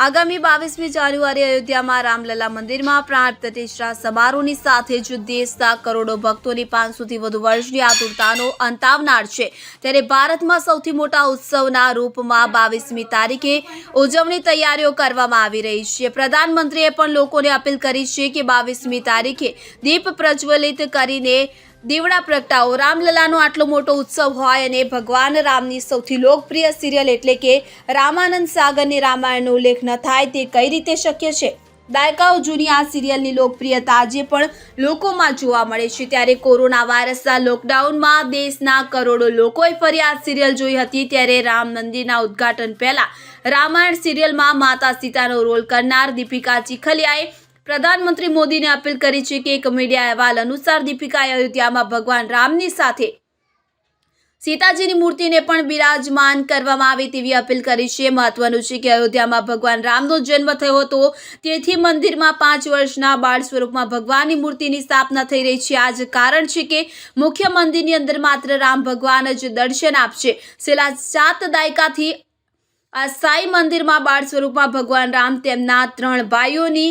આગામી બાવીસમી જાન્યુઆરી અયોધ્યામાં રામલલા મંદિરમાં પ્રાણ પ્રતિષ્ઠા સમારોહની સાથે જ દેશના કરોડો ભક્તોની પાંચસોથી વધુ વર્ષની આતુરતાનો અંત આવનાર છે. ત્યારે ભારતમાં સૌથી મોટા ઉત્સવના રૂપમાં બાવીસમી તારીખે ઉજવણી તૈયારીઓ કરવામાં આવી રહી છે. પ્રધાનમંત્રીએ પણ લોકોને અપીલ કરી છે કે બાવીસમી તારીખે દીપ પ્રજ્વલિત કરીને દીવડા પ્રગટાવો. રામલલાનો આટલો મોટો ઉત્સવ હોય અને ભગવાન રામની સૌથી લોકપ્રિય સિરિયલ એટલે કે રામાનંદ સાગરની રામાયણનો ઉલ્લેખ ન થાય તે કઈ રીતે શક્ય છે? દાયકાઓ જૂની આ સિરિયલની લોકપ્રિયતા આજે પણ લોકોમાં જોવા મળે છે. ત્યારે કોરોના વાયરસના લોકડાઉનમાં દેશના કરોડો લોકોએ ફરી આ સિરિયલ જોઈ હતી. ત્યારે રામ મંદિરના ઉદ્ઘાટન પહેલાં રામાયણ સિરિયલમાં માતા સીતાનો રોલ કરનાર દીપિકા ચીખલિયાએ પ્રધાનમંત્રી મોદીને અપીલ કરી છે કે એક મીડિયા અહેવાલ અનુસાર દીપિકાએ અયોધ્યામાં ભગવાન રામની સાથે સીતાજીની મૂર્તિને પણ બિરાજમાન કરવામાં આવે તેવી અપીલ કરી છે. મહત્વનું છે કે અયોધ્યામાં ભગવાન રામનો જન્મ થયો હતો. તેથી મંદિરમાં પાંચ વર્ષના બાળ સ્વરૂપમાં ભગવાનની મૂર્તિની સ્થાપના થઈ રહી છે. આ જ કારણ છે કે મુખ્ય મંદિરની અંદર માત્ર રામ ભગવાન જ દર્શન આપશે. છેલ્લા સાત દાયકાથી આ સાઈ મંદિરમાં બાળ સ્વરૂપમાં ભગવાન રામ તેમના ત્રણ ભાઈઓની